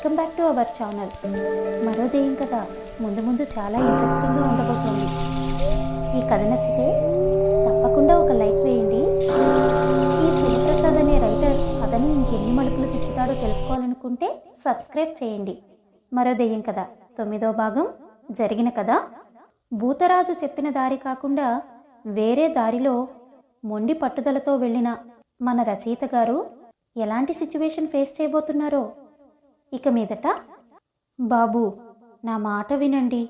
Welcome back to our channel. మరో దెయ్యం కథ ముందు ముందు చాలా ఇంట్రెస్టింగ్గా ఉండబోతోంది. ఈ కథ నచ్చితే తప్పకుండా ఒక లైక్ వేయండి. ఈ శివప్రసాద్ అనే రైటర్ కథని ఇంకెన్ని మలుపులు తిప్పుతాడో తెలుసుకోవాలనుకుంటే సబ్స్క్రైబ్ చేయండి. మరో దెయ్యం కథ తొమ్మిదో భాగం జరిగిన కథ. భూతరాజు చెప్పిన దారి కాకుండా వేరే దారిలో మొండి పట్టుదలతో వెళ్ళిన మన రచయిత గారు ఎలాంటి సిచ్యువేషన్ ఫేస్ చేయబోతున్నారో ఇక మీదట బాబు నా మాట వినండి.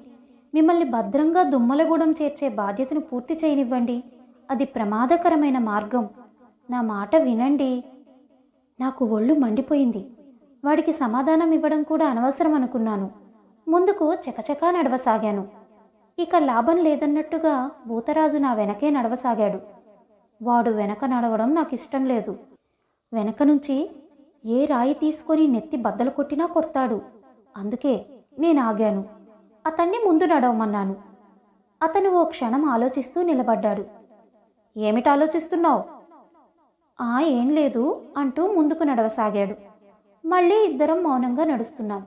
మిమ్మల్ని భద్రంగా దుమ్మలగూడెం చేర్చే బాధ్యతను పూర్తి చేయనివ్వండి. అది ప్రమాదకరమైన మార్గం. నా మాట వినండి. నాకు ఒళ్ళు మండిపోయింది. వాడికి సమాధానం ఇవ్వడం కూడా అనవసరం అనుకున్నాను. ముందుకు చకచకా నడవసాగాను. ఇక లాభం లేదన్నట్టుగా భూతరాజు నా వెనకే నడవసాగాడు. వాడు వెనక నడవడం నాకు ఇష్టం లేదు. వెనక నుంచి ఏ రాయి తీసుకొని నెత్తి బద్దలు కొట్టినా కొడతాడు. అందుకే నేను ఆగాను. అతన్ని ముందు నడవమన్నాను. అతను ఓ క్షణం ఆలోచిస్తూ నిలబడ్డాడు. ఏమిటి ఆలోచిస్తున్నావు? ఆ ఏం లేదు అంటూ ముందుకు నడవసాగాడు. మళ్ళీ ఇద్దరం మౌనంగా నడుస్తున్నాం.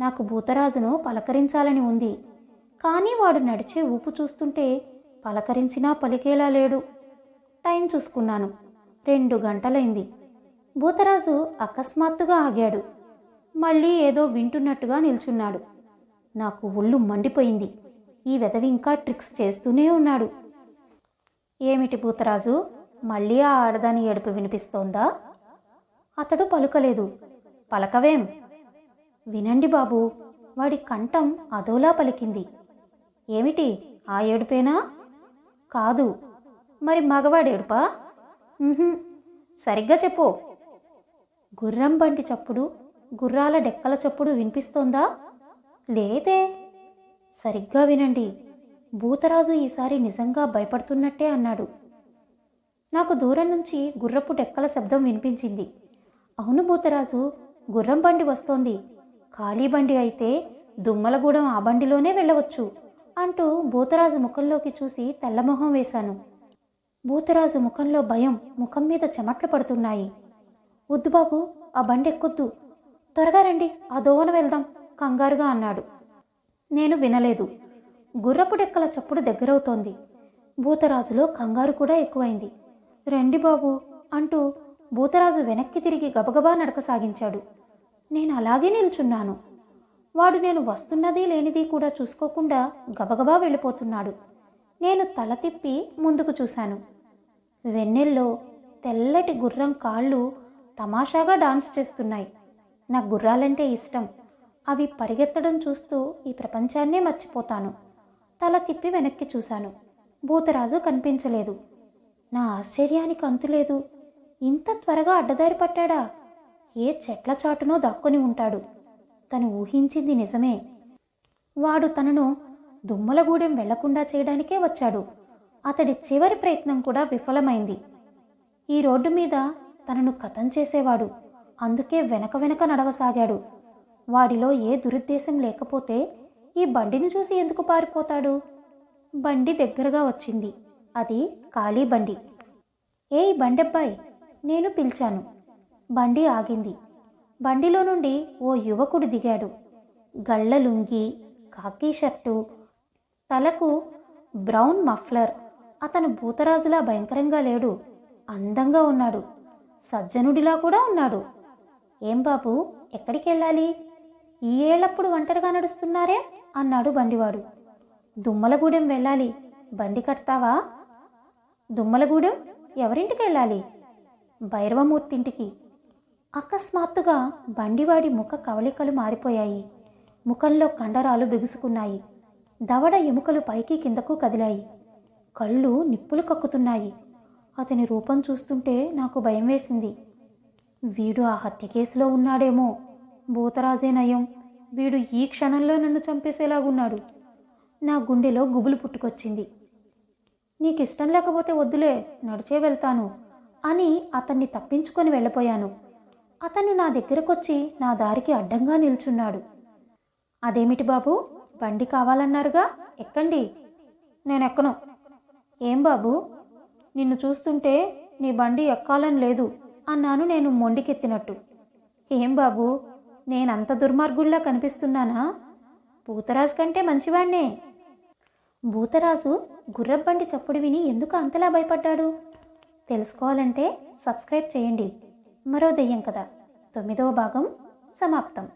నాకు భూతరాజును పలకరించాలని ఉంది. కానీ వాడు నడిచే ఊపు చూస్తుంటే పలకరించినా పలికేలా లేడు. టైం చూసుకున్నాను. రెండు గంటలైంది. భూతరాజు అకస్మాత్తుగా ఆగాడు. మళ్ళీ ఏదో వింటున్నట్టుగా నిల్చున్నాడు. నాకు ఒళ్ళు మండిపోయింది. ఈ వెదవి ఇంకా ట్రిక్స్ చేస్తూనే ఉన్నాడు. ఏమిటి భూతరాజు? మళ్ళీ ఆ ఆడదాని ఏడుపు వినిపిస్తోందా? అతడు పలుకలేదు. పలకవేం? వినండి బాబు వాడి కంఠం అదోలా పలికింది. ఏమిటి? ఆ ఏడుపేనా? కాదు. మరి మగవాడేడుపా? సరిగ్గా చెప్పు. గుర్రం బండి చప్పుడు గుర్రాల డెక్కల చప్పుడు వినిపిస్తోందా? లేదే. సరిగ్గా వినండి. భూతరాజు ఈసారి నిజంగా భయపడుతున్నట్టే అన్నాడు. నాకు దూరం నుంచి గుర్రపు డెక్కల శబ్దం వినిపించింది. అవును భూతరాజు గుర్రం బండి వస్తోంది. ఖాళీ బండి అయితే దుమ్మలగూడెం ఆ బండిలోనే వెళ్ళవచ్చు అంటూ భూతరాజు ముఖంలోకి చూసి తెల్లమొహం వేశాను. భూతరాజు ముఖంలో భయం ముఖం మీద చెమట్లు పడుతున్నాయి. వద్దు బాబు ఆ బండి ఎక్కొద్దు త్వరగా రండి ఆ దోవన వెళ్దాం కంగారుగా అన్నాడు. నేను వినలేదు. గుర్రపు డెక్కల చప్పుడు దగ్గరవుతోంది. భూతరాజులో కంగారు కూడా ఎక్కువైంది. రండి బాబు అంటూ భూతరాజు వెనక్కి తిరిగి గబగబా నడక సాగించాడు నేను అలాగే నిల్చున్నాను. వాడు నేను వస్తున్నది లేనిది కూడా చూసుకోకుండా గబగబా వెళ్ళిపోతున్నాడు. నేను తల తిప్పి ముందుకు చూశాను. వెన్నెల్లో తెల్లటి గుర్రం కాళ్ళు తమాషాగా డాన్స్ చేస్తున్నాయి. నాకు గుర్రాలంటే ఇష్టం. అవి పరిగెత్తడం చూస్తూ ఈ ప్రపంచాన్నే మర్చిపోతాను. తల తిప్పి వెనక్కి చూశాను. భూతరాజు కనిపించలేదు. నా ఆశ్చర్యానికి అంతులేదు ఇంత త్వరగా అడ్డదారి పట్టాడా? ఏ చెట్ల చాటునో దాక్కుని ఉంటాడు. తను ఊహించింది నిజమే. వాడు తనను దుమ్మలగూడెం వెళ్ళకుండా చేయడానికే వచ్చాడు. అతడి చివరి ప్రయత్నం కూడా విఫలమైంది. ఈ రోడ్డు మీద తనను కథం చేసేవాడు. అందుకే వెనక వెనక నడవసాగాడు. వాడిలో ఏ దురుద్దేశం లేకపోతే ఈ బండిని చూసి ఎందుకు పారిపోతాడు? బండి దగ్గరగా వచ్చింది. అది ఖాళీ బండి. ఏయ్ బండెబ్బాయ్ నేను పిలిచాను. బండి ఆగింది. బండిలో నుండి ఓ యువకుడు దిగాడు. గళ్ళ లుంగి కాకీ షర్టు తలకు బ్రౌన్ మఫ్లర్. అతను భూతరాజులా భయంకరంగా లేడు. అందంగా ఉన్నాడు. సజ్జనుడిలా కూడా ఉన్నాడు. ఏం బాబు ఎక్కడికి వెళ్ళాలి ఈ ఏళ్ళప్పుడు ఒంటరిగా నడుస్తున్నారే? అన్నాడు బండివాడు. దుమ్మలగూడెం వెళ్ళాలి. బండి కడతావా? దుమ్మలగూడెం? ఎవరింటికి వెళ్ళాలి భైరవమూర్తింటికి. అకస్మాత్తుగా బండివాడి ముఖ కవళికలు మారిపోయాయి. ముఖంలో కండరాలు బిగుసుకున్నాయి. దవడ ఎముకలు పైకి కిందకు కదిలాయి. కళ్ళు నిప్పులు కక్కుతున్నాయి. అతని రూపం చూస్తుంటే నాకు భయం వేసింది. వీడు ఆ హత్య కేసులో ఉన్నాడేమో. భూతరాజే నయం. వీడు ఈ క్షణంలో నన్ను చంపేసేలాగున్నాడు. నా గుండెలో గుబులు పుట్టుకొచ్చింది. నీకు ఇష్టం లేకపోతే వద్దులే నడిచే వెళ్తాను అని అతన్ని తప్పించుకొని వెళ్ళిపోయాను. అతను నా దగ్గరకొచ్చి నా దారికి అడ్డంగా నిల్చున్నాడు. అదేమిటి బాబు? బండి కావాలన్నారుగా? ఎక్కండి. నేనెక్కను. ఏం బాబు? నిన్ను చూస్తుంటే నీ బండి ఎక్కాలని లేదు అన్నాను నేను మొండికెత్తినట్టు. ఏం బాబు నేనంత దుర్మార్గుల్లా కనిపిస్తున్నానా? భూతరాజు కంటే మంచివాణ్ణే. భూతరాజు గుర్రబండి చప్పుడు విని ఎందుకు అంతలా భయపడ్డాడు? తెలుసుకోవాలంటే సబ్స్క్రైబ్ చేయండి. మరో దెయ్యం కదా తొమ్మిదవ భాగం సమాప్తం.